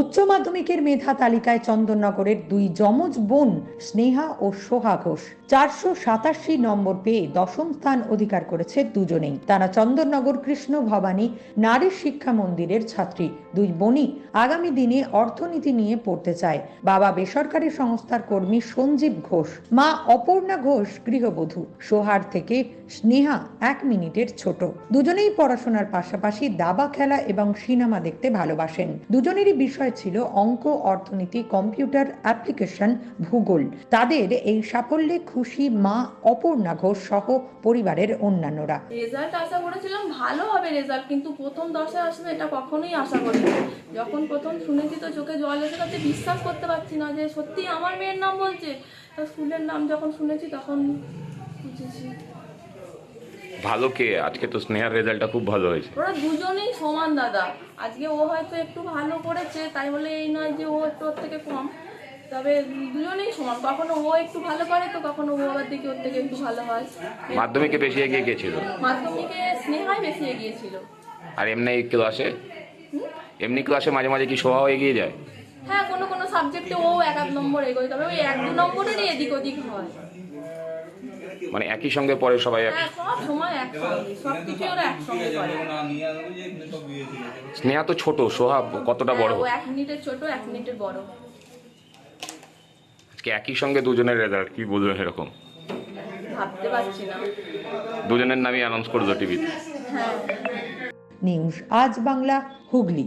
উচ্চ মাধ্যমিকের মেধা তালিকায় চন্দননগরের দুই যমজ বোন স্নেহা ও সোহা ঘোষ। চারশো সাতাশি নম্বর পেয়ে দশম স্থান অধিকার করেছে দুজনেই। তারা চন্দননগর কৃষ্ণ ভবানী নারী শিক্ষা মন্দিরের ছাত্রী। দুই বোনই আগামী দিনে অর্থনীতি নিয়ে পড়তে চায়। বাবা বেসরকারি সংস্থার কর্মী সঞ্জীব ঘোষ, মা অপর্ণা ঘোষ গৃহবধূ। সোহার থেকে স্নেহা এক মিনিটের ছোট। দুজনেই পড়াশোনার পাশাপাশি দাবা খেলা এবং সিনেমা দেখতে ভালোবাসেন। দুজনেরই বিষয় ছিল অঙ্ক, অর্থনীতি, কম্পিউটার, অ্যাপ্লিকেশন, ভূগোল। তাদের এই সাফল্যে খুশি মা অপর্ণা ঘোষ সহ পরিবারের অন্যান্যরা। রেজাল্ট আশা করেছিলাম ভালো হবে রেজাল্ট কিন্তু প্রথম দশে আসবে এটা কখনোই আশা করিনি। যখন প্রথম শুনেছি তো চোখে জল এসে যাচ্ছে, বিশ্বাস করতে পারছি না যে সত্যি আমার মেয়ের নাম বলছে। স্কুলের নাম যখন শুনেছি তখন বুঝেছি। ভালো কে? আজকে তো স্নেহার রেজাল্টটা খুব ভালো হয়েছে। ওরা দুজনেই সমান দাদা। আজকে ও হয়তো একটু ভালো করেছে তাই বলে এই নয় যে ও একটু ওর থেকে কম। তবে দুজনেই সমান। কখনো ও একটু ভালো করে তো কখনো ও আবার দেখি ওর থেকে একটু ভালো হয়। মাধ্যমিকে বেশি এগিয়ে গিয়েছিল? মাধ্যমিকে স্নেহাই বেশি এগিয়েছিল। আর এমনি ক্লাসে? এমনি ক্লাসে মাঝে মাঝে কি সোহাও এগিয়ে যায়? হ্যাঁ কোনো কোনো সাবজেক্টে ও এক এক নম্বর এগোয় তবে ওই এক দু নম্বরেরই এদিক ওদিক হয়। মানে একই সঙ্গে পড়ে সবাই এক হ্যাঁ স্নেহা তো ছোট সোহাব কতটা বড়? হ্যাঁ, এক মিনিটের ছোট এক মিনিটের বড়। আজকে একই সঙ্গে দুজনের রেজাল্ট কি বলবেন এরকম? ভাবতে পারছি না। দুজনের নামই অ্যানাউন্স করল টিভিতে। হ্যাঁ। নিউজ আজ বাংলা হুগলি।